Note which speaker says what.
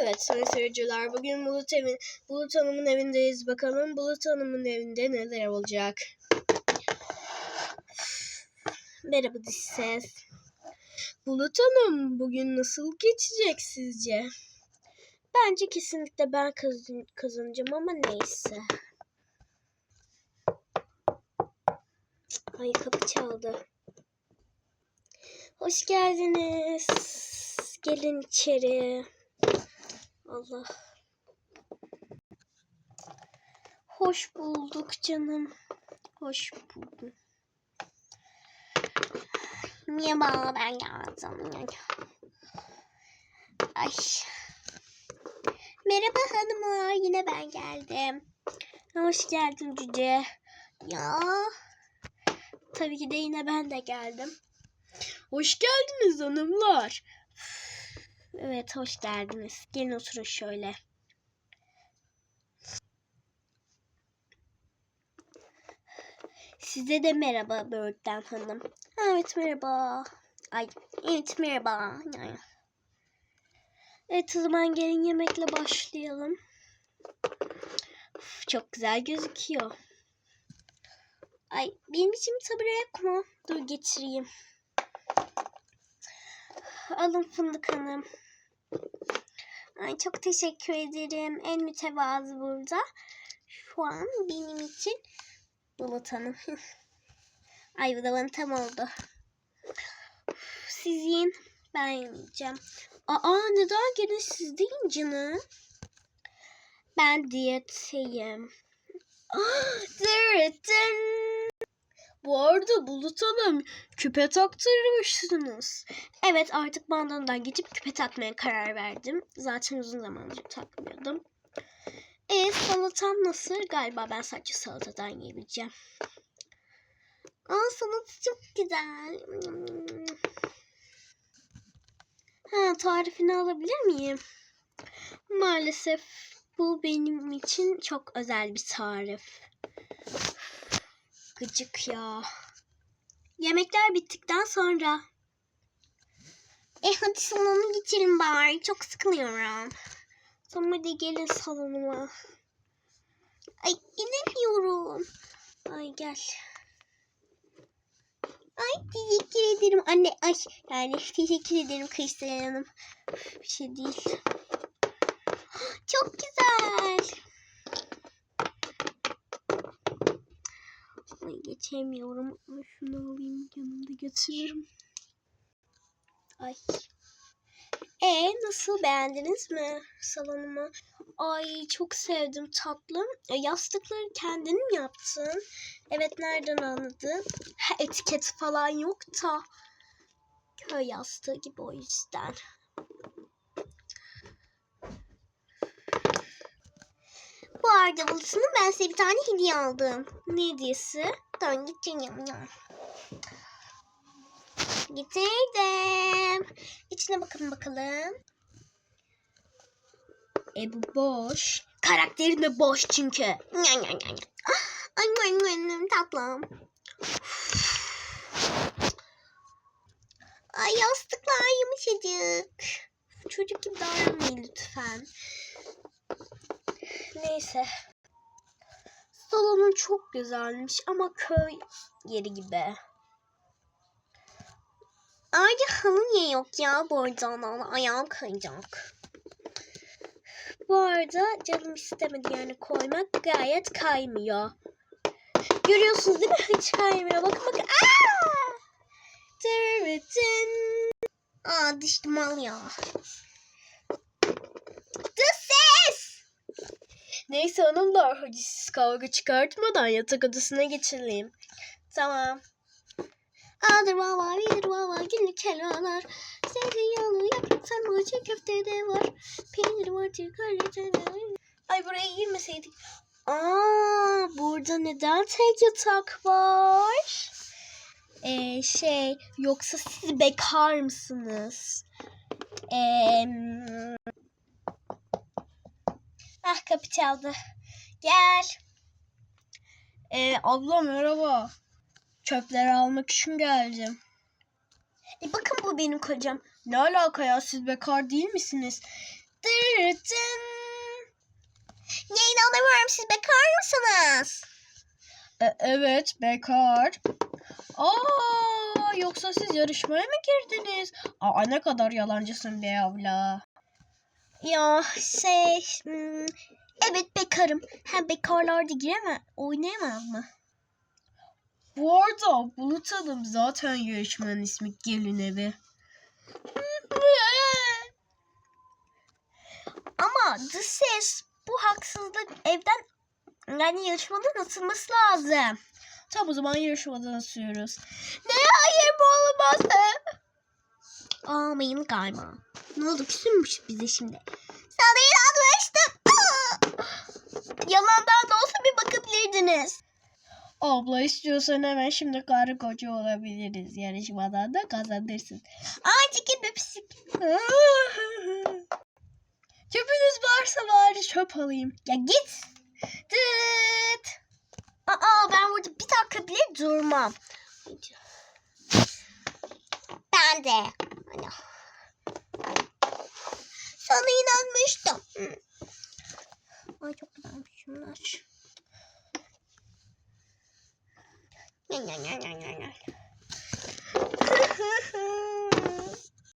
Speaker 1: Evet sayın seyirciler bugün Bulut, evin, Bulut Hanım'ın evindeyiz. Bakalım Bulut Hanım'ın evinde neler olacak. Merhaba dış ses. Bulut Hanım bugün nasıl geçecek sizce? Bence kesinlikle ben kazan kazanacağım ama neyse. Ay kapı çaldı. Hoş geldiniz. Gelin içeri. Allah. Hoş bulduk canım. Hoş bulduk. Merhaba ben geldim. Ay. Merhaba hanımlar yine ben geldim. Hoş geldin cüce. Ya. Tabii ki de yine ben de geldim. Hoş geldiniz hanımlar. Evet hoş geldiniz. Gelin oturun şöyle. Size de merhaba Böğürtlen Hanım. Evet merhaba. Ay evet merhaba. Evet o zaman gelin yemekle başlayalım. Uf, çok güzel gözüküyor. Ay benim için tabure yok mu? Dur getireyim. Alın fındık hanım. Ay çok teşekkür ederim. En mütevazı burada. Şu an benim için Bulut Hanım. Ay bu da bana tam oldu. Siz yiyin. Ben yiyeceğim. Aa neden gene siz değil canım? Ben diyetteyim. Ah. Bu arada Bulut Hanım küpe taktırmışsınız. Evet artık bandandan geçip küpe takmaya karar verdim. Zaten uzun zamandır takmıyordum. E salatam nasıl? Galiba ben sadece salatadan yiyebileceğim. Aa salata çok güzel. Ha tarifini alabilir miyim? Maalesef bu benim için çok özel bir tarif. Gıcık ya. Yemekler bittikten sonra. E hadi salona geçelim bari. Çok sıkılıyorum. Tamam hadi gelin salonuma. Ay inemiyorum. Ay gel. Ay teşekkür ederim anne. Ay yani teşekkür ederim Kristal Hanım. Bir şey değil. Çok güzel. Ay geçemiyorum. Ay şunu alayım yanımda götürürüm. Ay. E nasıl beğendiniz mi salonumu? Ay çok sevdim tatlım. E, yastıkları kendin mi yaptın? Evet nereden anladın? Ha, etiket falan yok da. Köy yastığı gibi o yüzden. Bulut'un ben size bir tane hediye aldım. Ne hediyesi? Tamam getireyim ya. Getirdim. İçine bakın bakalım. E bu boş. Karakterin de boş çünkü. Nya, nya, nya. Ah, Ay benim tatlım. Ay yastıklar yumuşacık. Çocuk gibi davranmayın lütfen. Neyse. Salonun çok güzelmiş ama köy yeri gibi. Ayrıca halı niye yok ya ana ayağım kayacak. Bu arada canım istemedi yani koymak gayet kaymıyor. Görüyorsunuz değil mi? Hiç kaymıyor. Bakın bakın. Aa! Aa düştüm al ya. Dış ses. Neyse hanımlar hadi siz kavga çıkartmadan yatak odasına geçelim. Tamam. Adır vava, bir vava, günlük helvalar. Zeytinyağlı yaprak sarma, çiğ köfte de var. Peynir var, var. Ay buraya girmeseydik. Aa, burada neden tek yatak var? Ee, şey, yoksa siz bekar mısınız? Ee, ah kapı çaldı. Gel. Ee, abla merhaba. Çöpleri almak için geldim. E bakın bu benim kocam. Ne alaka ya siz bekar değil misiniz? Dırırı Tırtın.
Speaker 2: Ne inanamıyorum siz bekar mısınız?
Speaker 1: E, evet bekar. Aa yoksa siz yarışmaya mı girdiniz? Aa ne kadar yalancısın be abla.
Speaker 2: Ya şey hmm, evet bekarım. Hem bekarlar da giremez oynayamaz mı?
Speaker 1: Bu arada Bulut Hanım zaten yarışmanın ismi Gelin Evi.
Speaker 2: Ama the ses bu haksızlık evden yani yarışmadan atılması lazım.
Speaker 1: Tamam o zaman yarışmadan asıyoruz.
Speaker 2: Ne hayır bu olamaz. Almayın galiba. Ne oldu küsünmüş bize şimdi. Sana inanmıştım. Yalandan da olsa bir bakabilirdiniz.
Speaker 1: Abla istiyorsan hemen şimdi karı koca olabiliriz. Yarışmadan da kazanırsın.
Speaker 2: Ay çekil be pislik.
Speaker 1: Çöpünüz varsa bari çöp alayım.
Speaker 2: Ya git. Dıt. Aa ben burada bir dakika bile durmam. Ben de. Hani. Sana inanmıştım. Ay çok güzelmiş şunlar. Gel, gel, gel, gel, gel.